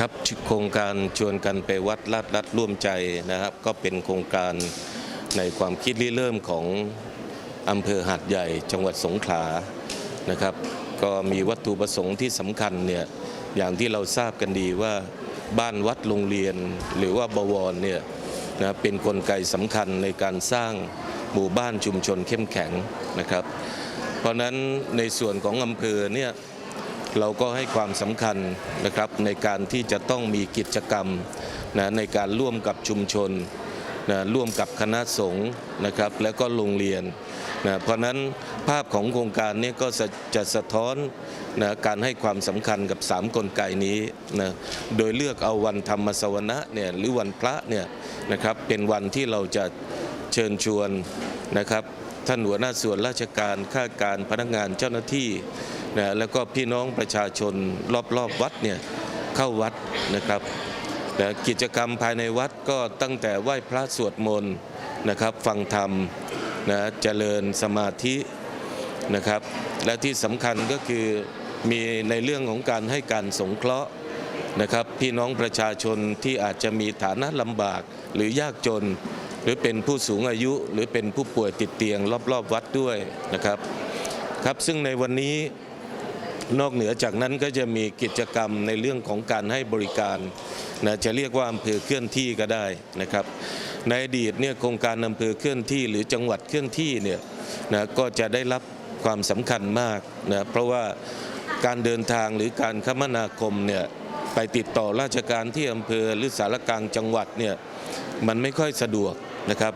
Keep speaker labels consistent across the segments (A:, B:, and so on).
A: ครับโครงการชวนกันไปวัดลาดรัดร่วมใจนะครับ ก็เป็นโครงการในความคิดริเริ่มของอำเภอหาดใหญ่จังหวัดสงขลานะครับ ก็มีวัตถุประสงค์ที่สำคัญเนี่ยอย่างที่เราทราบกันดีว่าบ้านวัดโรงเรียนหรือว่าบวรเนี่ยนะเป็นนกลไกสำคัญในการสร้างหมู่บ้านชุมชนเข้มแข็งนะครับ เพราะฉะนั้นในส่วนของอำเภอเนี่ย เราก็ให้ความสำคัญนะครับในการที่จะต้องมีกิจกรรมนะในการร่วมกับชุมชนนะร่วมกับคณะสงฆ์นะครับแล้วก็โรงเรียนนะเพราะนั้นภาพของโครงการนี้ก็จะจะสะท้อนนะการให้ความสำคัญกับ 3 กลไกนี้นะโดยเลือกเอาวันธรรมสวนะเนี่ยหรือวันพระเนี่ยนะครับเป็นวันที่เราจะเชิญชวนนะครับท่านหัวหน้าส่วนราชการข้าการพนักงานเจ้าหน้าที่ นะแล้วก็พี่น้องประชาชนรอบๆวัดเนี่ยเข้าวัดนะครับนะกิจกรรมภายในวัดก็ตั้งแต่ไหว้พระสวดมนต์นะครับฟังธรรมนะเจริญสมาธินะครับ และที่สำคัญก็คือมีในเรื่องของการให้การสงเคราะห์นะครับ พี่น้องประชาชนที่อาจจะมีฐานะลำบากหรือยากจน หรือเป็นผู้สูงอายุ หรือเป็นผู้ป่วยติดเตียง รอบๆวัดด้วยนะครับครับ ซึ่งในวันนี้ นอกเหนือจากนั้นก็จะมีกิจกรรมในเรื่องของการให้บริการนะจะเรียกว่าอำเภอเคลื่อนที่ก็ได้นะครับ ในอดีตเนี่ยโครงการอำเภอเคลื่อนที่หรือจังหวัดเคลื่อนที่เนี่ยนะก็จะได้รับความสำคัญมากนะเพราะว่าการเดินทางหรือการคมนาคมเนี่ยไปติดต่อราชการที่อำเภอหรือสารกลางจังหวัดเนี่ยมันไม่ค่อยสะดวกนะครับ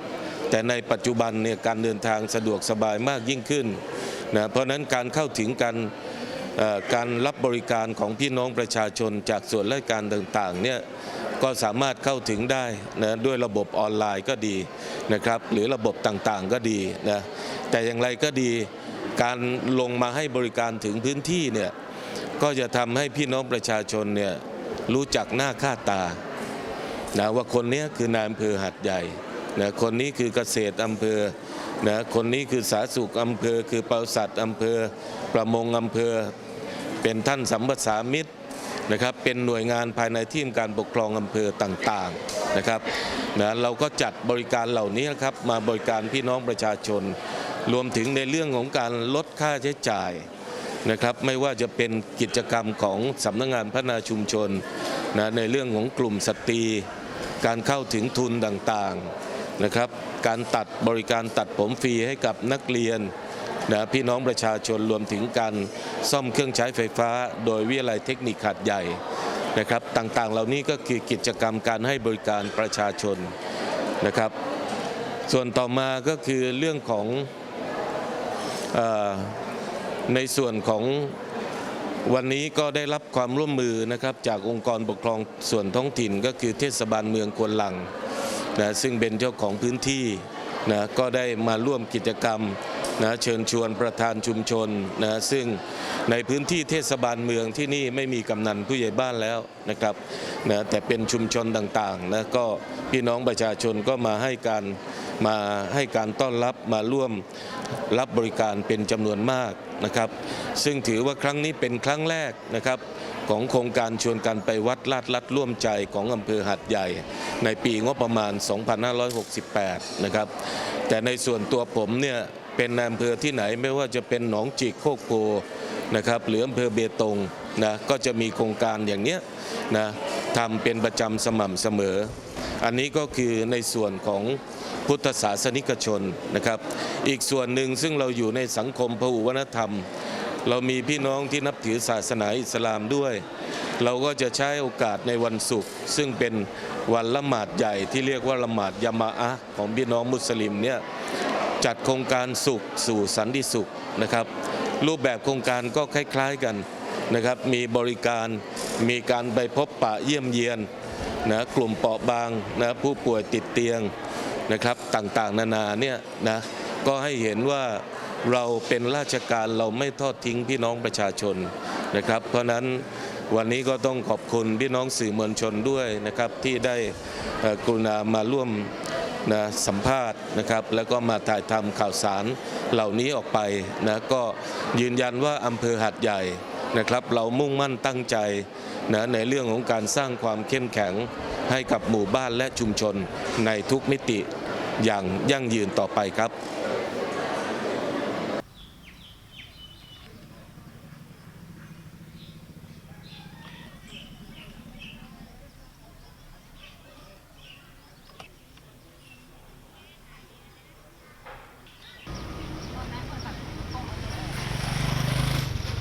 A: แต่ในปัจจุบันเนี่ยการเดินทางสะดวกสบายมากยิ่งขึ้นนะเพราะนั้นการเข้าถึงกันเอ่อ การรับบริการของพี่น้องประชาชนจากส่วนราชการต่างๆเนี่ยก็สามารถเข้าถึงได้นะด้วยระบบออนไลน์ก็ดีนะครับหรือระบบต่างๆก็ดีนะแต่อย่างไรก็ดีการลงมาให้บริการถึงพื้นที่เนี่ยก็จะทำให้พี่น้องประชาชนเนี่ยรู้จักหน้าค่าตานะว่าคนนี้คือนายอำเภอหัดใหญ่นะคนนี้คือเกษตรอำเภอนะคนนี้คือสาธารณสุขอำเภอ คือปศุสัตว์อำเภอ ประมงอำเภอ เป็นท่านสัมปสามิตรนะครับเป็นหน่วยงานภายในทีมการปกครองอำเภอต่างๆนะครับนะเราก็จัดบริการเหล่านี้นะครับมาบริการพี่น้องประชาชน รวมถึงในเรื่องของการลดค่าใช้จ่ายนะครับไม่ว่าจะเป็นกิจกรรมของสำนักงงานพัฒนาชุมชนนะในเรื่องของกลุ่มสตรี การเข้าถึงทุนต่างๆนะครับการตัดบริการตัดผมฟรีให้กับนักเรียน นะพี่น้องประชาชนรวมถึงการซ่อมเครื่องใช้ไฟฟ้า โดยวิทยาลัยเทคนิคขาดใหญ่นะครับต่างๆ เหล่านี้ก็คือกิจกรรมการให้บริการประชาชนนะครับ ส่วนต่อมาก็คือเรื่องของออในส่วนของวันนี้ก็ได้รับความร่วมมือนะครับจากองค์กรปกครองส่วนท้องถิ่นก็คือเทศบาลเมืองควนลังนะซึ่งเป็นเจ้าของพื้นที่นะก็ได้มาร่วมกิจกรรม นะเชิญชวนประธานชุมชนนะซึ่งในพื้นที่เทศบาลเมืองที่นี่ไม่มีกำนันผู้ใหญ่บ้านแล้วนะครับนะแต่เป็นชุมชนต่างๆนะก็พี่น้องประชาชนก็มาให้การมาให้การต้อนรับมาร่วมรับบริการเป็นจำนวนมากนะครับ ซึ่งถือว่าครั้งนี้เป็นครั้งแรกนะครับของโครงการชวนกันไปวัดลาดลัดร่วมใจของอำเภอหัดใหญ่ ในปีงบประมาณ 2568 นะครับ แต่ในส่วนตัวผมเนี่ย เป็นอำเภอที่ไหนไม่ว่าจะเป็นหนองจิกโคกโพนะครับหรืออำเภอเบตงนะก็จะมีโครงการอย่างเนี้ยนะทำเป็นประจำสม่ำเสมอ อันนี้ก็คือในส่วนของพุทธศาสนิกชนนะครับ อีกส่วนหนึ่งซึ่งเราอยู่ในสังคมพหุวัฒนธรรม เรามีพี่น้องที่นับถือศาสนาอิสลามด้วย เราก็จะใช้โอกาสในวันศุกร์ซึ่งเป็นวันละหมาดใหญ่ที่เรียกว่าละหมาดยามะอะของพี่น้องมุสลิมเนี่ย จัดโครงการสุขสู่สันติสุขนะครับ รูปแบบโครงการก็คล้าย ๆกันนะครับ มีบริการมีการไปพบปะเยี่ยมเยียนนะกลุ่มเปราะบางนะผู้ป่วยติดเตียงนะครับต่างๆ นานาเนี่ยนะก็ให้เห็นว่าเราเป็นราชการเราไม่ทอดทิ้งพี่น้องประชาชนนะครับ เพราะนั้นวันนี้ก็ต้องขอบคุณพี่น้องสื่อมวลชนด้วยนะครับที่ได้กรุณามาร่วม นะสัมภาษณ์นะครับแล้วก็มาถ่ายทำข่าวสารเหล่านี้ออกไปนะก็ยืนยันว่าอำเภอหัดใหญ่นะครับเรามุ่งมั่นตั้งใจนะในเรื่องของการสร้างความเข้มแข็งให้กับหมู่บ้านและชุมชนในทุกมิติอย่างยั่งยืนต่อไปครับ